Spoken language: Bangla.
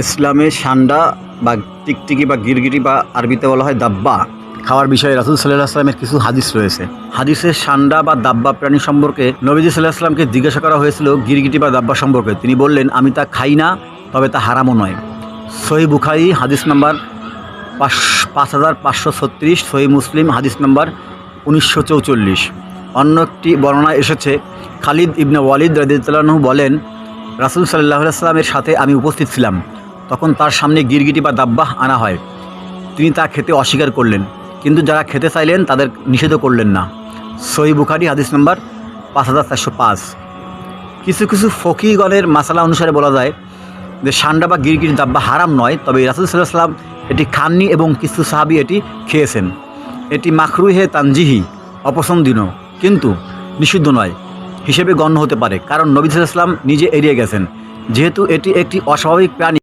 ইসলামে সান্ডা বা টিকটিকি বা গিরগিটি বা আরবিতে বলা হয় দাব্বা খাওয়ার বিষয়ে রাসুল সাল্লাহ আসলামের কিছু হাদিস রয়েছে। হাদিসের সান্ডা বা দাব্বা প্রাণী সম্পর্কে নবীজি সাল্লাহ আসলামকে জিজ্ঞাসা করা হয়েছিল গিরগিটি বা দাব্বা সম্পর্কে। তিনি বললেন, আমি তা খাই না, তবে তা হারামও নয়। সহি বুখারি হাদিস নাম্বার পাঁচ পাঁচ হাজার পাঁচশো ছত্রিশ সহি মুসলিম হাদিস নাম্বার উনিশশো চৌচল্লিশ। অন্য একটি বর্ণনা এসেছে, খালিদ ইবনে ওয়ালিদ রাদিউল্লাহু বলেন, রাসুল সাল্লাহ সাল্লামের সাথে আমি উপস্থিত ছিলাম। তখন তার সামনে গিরগিটি বা দাব্বাহ আনা হয়। তিনি তা খেতে অস্বীকার করলেন, কিন্তু যারা খেতে চাইলেন তাদের নিষেধ করলেন না। সহি বুখারি, হাদিস নাম্বার পাঁচ হাজার চারশো পাঁচ। কিছু কিছু ফকিগণের মাসালা অনুসারে বলা যায় যে, সান্ডা বা গিরগির দাব্বা হারাম নয়, তবে রাসুল সাল্লাহ সাল্লাম এটি খাননি এবং কিছু সাহাবি এটি খেয়েছেন। এটি মাখরুহে তানজিহি অপছন্দনীয় কিন্তু নিষিদ্ধ নয়, হিসেবে গণ্য হতে পারে, কারণ নবী সাল্লাল্লাহু আলাইহি ওয়াসাল্লাম নিজে এড়িয়ে গেছেন। যেহেতু এটি একটি অস্বাভাবিক প্রাণী।